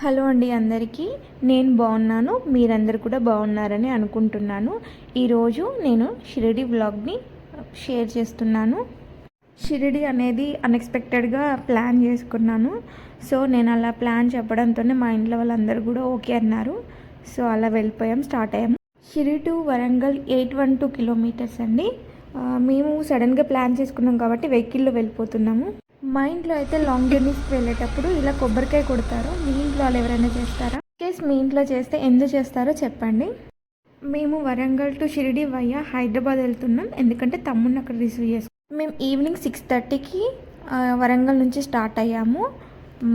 Hello అండి అందరికీ. నేను బాగున్నాను. మీరందరూ కూడా బాగున్నారని అనుకుంటున్నాను. ఈరోజు నేను షిరిడి వ్లాగ్ని షేర్ చేస్తున్నాను. షిరిడి అనేది అన్ఎక్స్పెక్టెడ్గా ప్లాన్ చేసుకున్నాను. సో నేను అలా ప్లాన్ చెప్పడంతోనే మా ఇంట్లో వాళ్ళందరూ కూడా ఓకే అన్నారు. సో అలా వెళ్ళిపోయాం స్టార్ట్ అయ్యాము Shirdi to Warangal eight one two kilometres అండి. మేము సడన్గా ప్లాన్ చేసుకున్నాం కాబట్టి వెహికల్లో వెళ్ళిపోతున్నాము. మా ఇంట్లో అయితే లాంగ్ జర్నీస్కి వెళ్ళేటప్పుడు ఇలా కొబ్బరికాయ కొడతారు. మీ ఇంట్లో వాళ్ళు ఎవరైనా చేస్తారా? కేస్ మీ ఇంట్లో చేస్తే ఎందుకు చేస్తారో చెప్పండి. మేము వరంగల్ టు షిరిడి వయ్యా హైదరాబాద్ వెళ్తున్నాం. ఎందుకంటే తమ్ముడిని అక్కడ రిసీవ్ చేసుకున్నాం మేము ఈవినింగ్ సిక్స్ థర్టీకి వరంగల్ నుంచి స్టార్ట్ అయ్యాము.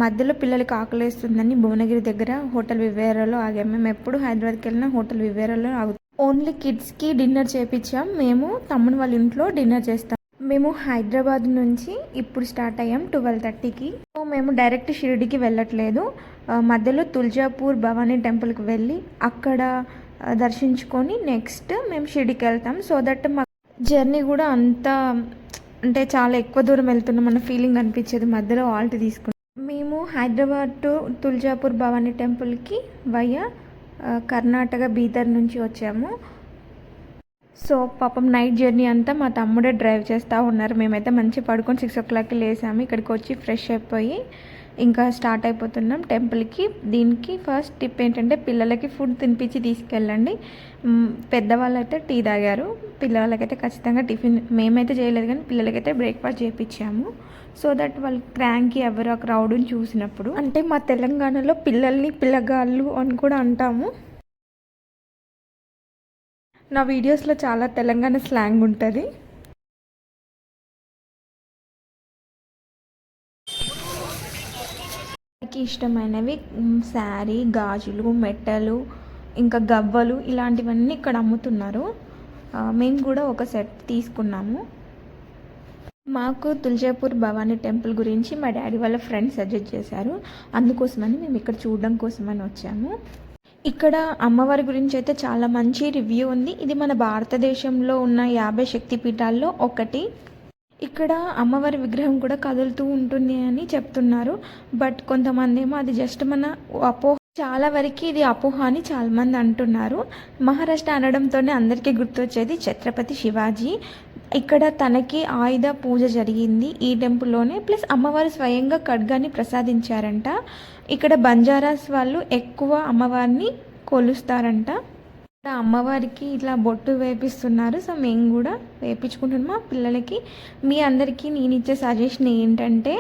మధ్యలో పిల్లలకి ఆకలేస్తుందని భువనగిరి దగ్గర హోటల్ వివేరాలో ఆగాము. మేము ఎప్పుడు హైదరాబాద్కి వెళ్ళినా హోటల్ వివేరాలో ఆగుతాం ఓన్లీ కిడ్స్కి డిన్నర్ చేపించాం. మేము తమ్ముడు వాళ్ళ ఇంట్లో డిన్నర్ చేస్తాం. మేము హైదరాబాద్ నుంచి ఇప్పుడు స్టార్ట్ అయ్యాం ట్వెల్వ్ థర్టీకి. సో మేము డైరెక్ట్ షిరిడికి వెళ్ళట్లేదు. మధ్యలో తుల్జాపూర్ భవానీ టెంపుల్కి వెళ్ళి అక్కడ దర్శించుకొని నెక్స్ట్ మేము షిరిడికి వెళ్తాం. సో దట్ మా జర్నీ కూడా అంత అంటే చాలా ఎక్కువ దూరం వెళ్తున్నాం అన్న ఫీలింగ్ అనిపించేది. మధ్యలో ఆల్ట్ తీసుకున్నాం మేము హైదరాబాద్ టు తుల్జాపూర్ భవానీ టెంపుల్కి వయ్యా కర్ణాటక బీదర్ నుంచి వచ్చాము. సో పాపం నైట్ జర్నీ అంతా మా తమ్ముడే డ్రైవ్ చేస్తూ ఉన్నారు. మేమైతే మంచి పడుకొని సిక్స్ ఓ క్లాక్కి లేసాము. ఇక్కడికి వచ్చి ఫ్రెష్ అయిపోయి ఇంకా స్టార్ట్ అయిపోతున్నాం టెంపుల్కి. దీనికి ఫస్ట్ టిప్ ఏంటంటే పిల్లలకి ఫుడ్ తినిపించి తీసుకెళ్ళండి. పెద్దవాళ్ళు అయితే టీ తాగారు. పిల్లలకైతే ఖచ్చితంగా టిఫిన్ మేమైతే చేయలేదు కానీ పిల్లలకైతే బ్రేక్ఫాస్ట్ చేయించాము సో దట్ వాళ్ళు క్రాంకి ఎవరు ఆ క్రౌడ్ని చూసినప్పుడు. అంటే మా తెలంగాణలో పిల్లల్ని పిల్లగాళ్ళు అని కూడా అంటాము. నా వీడియోస్లో చాలా తెలంగాణ స్లాంగ్ ఉంటుంది. నాకు ఇష్టమైనవి శారీ గాజులు మెట్టలు ఇంకా గవ్వలు ఇలాంటివన్నీ ఇక్కడ అమ్ముతున్నారు. మేము కూడా ఒక సెట్ తీసుకున్నాము. మాకు తుల్జాపూర్ భవానీ టెంపుల్ గురించి మా డాడీ వాళ్ళ ఫ్రెండ్స్ సజెస్ట్ చేశారు. అందుకోసమని మేము ఇక్కడ చూడడం కోసమని వచ్చాము. ఇక్కడ అమ్మవారి గురించి అయితే చాలా మంచి రివ్యూ ఉంది. ఇది మన భారతదేశంలో ఉన్న యాభై శక్తి పీఠాల్లో ఒకటి. ఇక్కడ అమ్మవారి విగ్రహం కూడా కదులుతూ ఉంటుంది అని చెప్తున్నారు. బట్ కొంతమంది ఏమో అది జస్ట్ మన అపోహ. చాలా వరకు ఇది అపోహ అని చాలామంది అంటున్నారు. మహారాష్ట్ర అనడంతోనే అందరికీ గుర్తొచ్చేది ఛత్రపతి శివాజీ. ఇక్కడ తనకి ఆయుధ పూజ జరిగింది ఈ టెంపుల్లోనే. ప్లస్ అమ్మవారు స్వయంగా ఖడ్గాని ప్రసాదించారంట. ఇక్కడ బంజారాస్ వాళ్ళు ఎక్కువ అమ్మవారిని కొలుస్తారంట. అమ్మవారికి ఇట్లా బొట్టు వేపిస్తున్నారు. సో మేము కూడా వేపించుకుంటున్నాం. మా పిల్లలకి మీ అందరికీ నేను ఇచ్చే సజెషన్ ఏంటంటే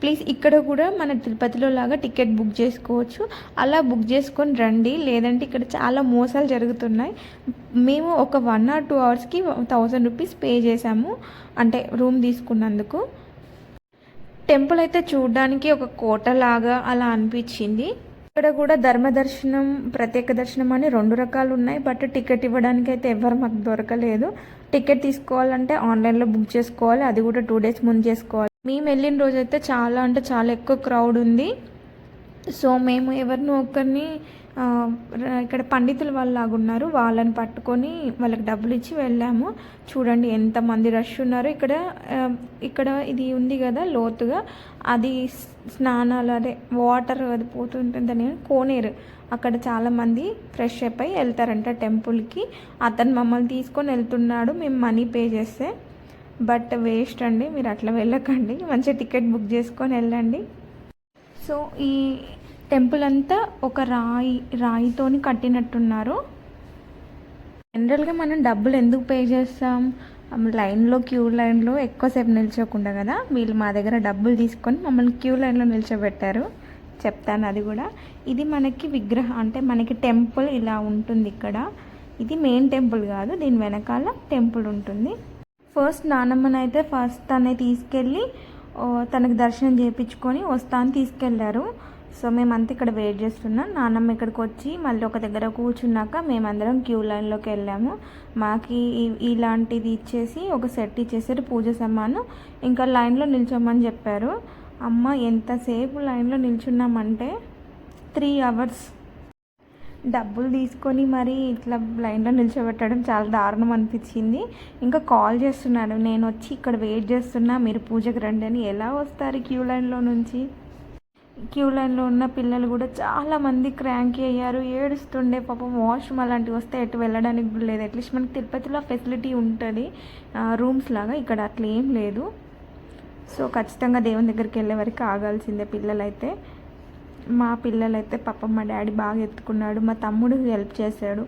ప్లీజ్ ఇక్కడ కూడా మన తిరుపతిలో లాగా టికెట్ బుక్ చేసుకోవచ్చు. అలా బుక్ చేసుకొని రండి. లేదంటే ఇక్కడ చాలా మోసాలు జరుగుతున్నాయి. మేము ఒక వన్ ఆర్ టూ అవర్స్కి థౌజండ్ రూపీస్ పే చేసాము అంటే రూమ్ తీసుకున్నందుకు. టెంపుల్ అయితే చూడడానికి ఒక కోటలాగా అలా అనిపించింది. ఇక్కడ కూడా ధర్మ దర్శనం ప్రత్యేక దర్శనం అని రెండు రకాలు ఉన్నాయి. బట్ టికెట్ ఇవ్వడానికి అయితే ఎవరు మాకు దొరకలేదు. టికెట్ తీసుకోవాలంటే ఆన్లైన్లో బుక్ చేసుకోవాలి. అది కూడా టూ డేస్ ముందు చేసుకోవాలి. మేము వెళ్ళిన రోజు అయితే చాలా అంటే చాలా ఎక్కువ క్రౌడ్ ఉంది. సో మేము ఎవరినో ఒకరిని ఇక్కడ పండితులు వాళ్ళు లాగా ఉన్నారు. వాళ్ళని పట్టుకొని వాళ్ళకి డబ్బులు ఇచ్చి వెళ్ళాము. చూడండి ఎంతమంది రష్ ఉన్నారు. ఇక్కడ ఇక్కడ ఇది ఉంది కదా లోతుగా. అది స్నానాలు అదే వాటర్ అది పోతుంటుందని కోనేరు. అక్కడ చాలామంది ఫ్రెష్ అయిపోయి వెళ్తారంట టెంపుల్కి. అతను మమ్మల్ని తీసుకొని వెళ్తున్నాడు. మేము మనీ పే చేస్తే. బట్ వేస్ట్ అండి. మీరు అట్లా వెళ్ళకండి. మంచిగా టికెట్ బుక్ చేసుకొని వెళ్ళండి. సో ఈ టెంపుల్ అంతా ఒక రాయి రాయితోని కట్టినట్టున్నారు. జనరల్గా మనం డబ్బులు ఎందుకు పే చేస్తాం? లైన్లో క్యూ లైన్లో ఎక్కువసేపు నిల్చోకుండా కదా? వీళ్ళు మా దగ్గర డబ్బులు తీసుకొని మమ్మల్ని క్యూ లైన్లో నిల్చోబెట్టారు. చెప్తాను అది కూడా. ఇది మనకి విగ్రహం అంటే మనకి టెంపుల్ ఇలా ఉంటుంది ఇక్కడ. ఇది మెయిన్ టెంపుల్ కాదు దీని వెనకాల టెంపుల్ ఉంటుంది. ఫస్ట్ నానమ్మనైతే ఫస్ట్ తనే తీసుకెళ్ళి తనకు దర్శనం చేయించుకొని వస్తా అని తీసుకెళ్ళారు. సో మేమంతా ఇక్కడ వెయిట్ చేస్తున్నాం. నాన్నమ్మ ఇక్కడికి వచ్చి మళ్ళీ ఒక దగ్గర కూర్చున్నాక మేమందరం క్యూ లైన్లోకి వెళ్ళాము. మాకు ఇలాంటిది ఇచ్చేసి ఒక సెట్ ఇచ్చేసారు పూజ సామాను. ఇంకా లైన్లో నిల్చోమని చెప్పారు. అమ్మ ఎంతసేపు లైన్లో నిల్చున్నామంటే త్రీ అవర్స్. డబ్బులు తీసుకొని మరి ఇట్లా లైన్లో నిల్చోబెట్టడం చాలా దారుణం అనిపించింది. ఇంకా కాల్ చేస్తున్నాడు నేను వచ్చి ఇక్కడ వెయిట్ చేస్తున్నా. మీరు పూజకు రండి అని. ఎలా వస్తారు క్యూ లైన్లో నుంచి? క్యూ లైన్లో ఉన్న పిల్లలు కూడా చాలామంది క్రాంకీ అయ్యారు. ఏడుస్తుండే పాపం వాష్రూమ్ అలాంటివి వస్తే ఎటు వెళ్ళడానికి లేదు. అట్లీస్ట్ మనకి తిరుపతిలో ఫెసిలిటీ ఉంటుంది. రూమ్స్ లాగా ఇక్కడ అట్లా ఏం లేదు. సో ఖచ్చితంగా దేవుని దగ్గరికి వెళ్ళే వరకు ఆగాల్సిందే పిల్లలైతే. మా పిల్లలైతే పాపం మా డాడీ బాగా ఎత్తుకున్నాడు మా తమ్ముడు హెల్ప్ చేశాడు.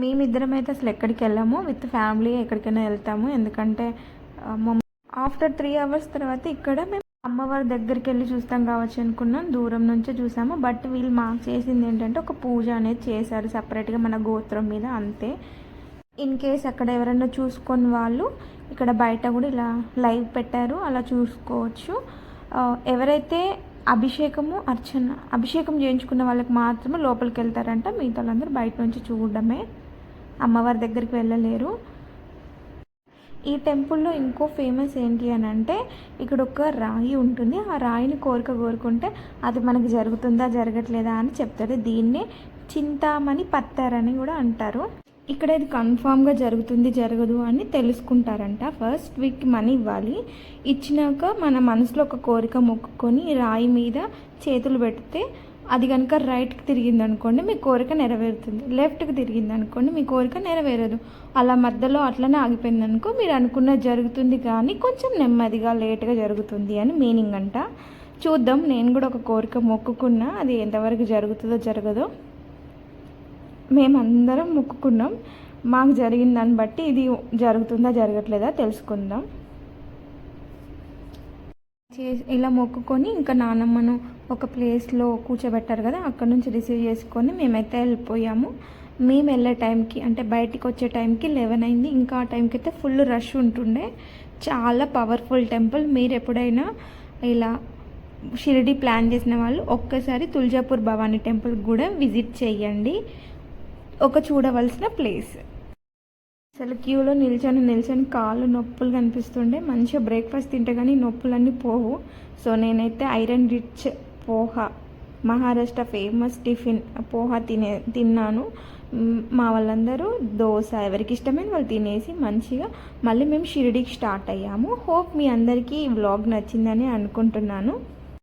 మేమిద్దరం అయితే అసలు ఎక్కడికి వెళ్ళాము? విత్ ఫ్యామిలీ ఎక్కడికైనా వెళ్తాము. ఎందుకంటే ఆఫ్టర్ త్రీ అవర్స్ తర్వాత ఇక్కడ మేము అమ్మవారి దగ్గరికి వెళ్ళి చూస్తాం కావచ్చు అనుకున్నాం. దూరం నుంచే చూసాము. బట్ వీళ్ళు మాకు చేసింది ఏంటంటే ఒక పూజ అనేది చేశారు సపరేట్గా మన గోత్రం మీద అంతే. ఇన్ కేస్ అక్కడ ఎవరైనా చూసుకొని వాళ్ళు ఇక్కడ బయట కూడా ఇలా లైవ్ పెట్టారు. అలా చూసుకోవచ్చు. ఎవరైతే అభిషేకము అర్చన అభిషేకం చేయించుకున్న వాళ్ళకి మాత్రమే లోపలికి వెళ్తారంట మిగతా వాళ్ళందరూ బయట నుంచి చూడడమే. అమ్మవారి దగ్గరికి వెళ్ళలేరు. ఈ టెంపుల్లో ఇంకో ఫేమస్ ఏంటి అని అంటే ఇక్కడ ఒక రాయి ఉంటుంది. ఆ రాయిని కోరిక కోరుకుంటే అది మనకి జరుగుతుందా జరగట్లేదా అని చెప్తారు. దీన్నే చింతామణి పత్తారని కూడా అంటారు. ఇక్కడ ఇది కన్ఫామ్గా జరుగుతుంది జరగదు అని తెలుసుకుంటారంట. ఫస్ట్ వీక్ మనీ ఇవ్వాలి. ఇచ్చినాక మన మనసులో ఒక కోరిక మొక్కుకొని రాయి మీద చేతులు పెడితే అది కనుక రైట్కి తిరిగింది అనుకోండి మీ కోరిక నెరవేరుతుంది. లెఫ్ట్కి తిరిగింది అనుకోండి మీ కోరిక నెరవేరదు. అలా మధ్యలో అట్లనే ఆగిపోయింది అనుకో మీరు అనుకున్నది జరుగుతుంది కానీ కొంచెం నెమ్మదిగా లేట్గా జరుగుతుంది అని మీనింగ్ అంట. చూద్దాం నేను కూడా ఒక కోరిక మొక్కుకున్నా అది ఎంతవరకు జరుగుతుందో జరగదో. మేమందరం మొక్కుకున్నాం. మాకు జరిగిన దాన్ని బట్టి ఇది జరుగుతుందా జరగట్లేదా తెలుసుకుందాం. ఇలా మొక్కుకొని ఇంకా నానమ్మను ఒక ప్లేస్లో కూర్చోబెట్టారు కదా అక్కడ నుంచి రిసీవ్ చేసుకొని మేమైతే వెళ్ళిపోయాము. మేము వెళ్ళే టైంకి అంటే బయటికి వచ్చే టైంకి లెవెన్ అయింది. ఇంకా ఆ టైంకి అయితే ఫుల్ రష్ ఉంటుండే. చాలా పవర్ఫుల్ టెంపుల్. మీరు ఎప్పుడైనా ఇలా షిరిడి ప్లాన్ చేసిన వాళ్ళు ఒక్కసారి తుల్జాపూర్ భవానీ టెంపుల్ కూడా విజిట్ చేయండి. ఒక చూడవలసిన ప్లేస్ అసలు క్యూలో నిల్చొని నిల్చొని కాళ్ళు నొప్పులు కనిపిస్తుండే మంచిగా బ్రేక్ఫాస్ట్ తింటే కానీ నొప్పులన్నీ పోవు. సో నేనైతే iron rich poha Maharashtra famous tiffin poha తినే తిన్నాను. మా వాళ్ళందరూ దోశ ఎవరికి ఇష్టమైన వాళ్ళు తినేసి మంచిగా మళ్ళీ మేము షిరిడీకి స్టార్ట్ అయ్యాము. హోప్ మీ అందరికీ ఈ వ్లాగ్ నచ్చిందని అనుకుంటున్నాను.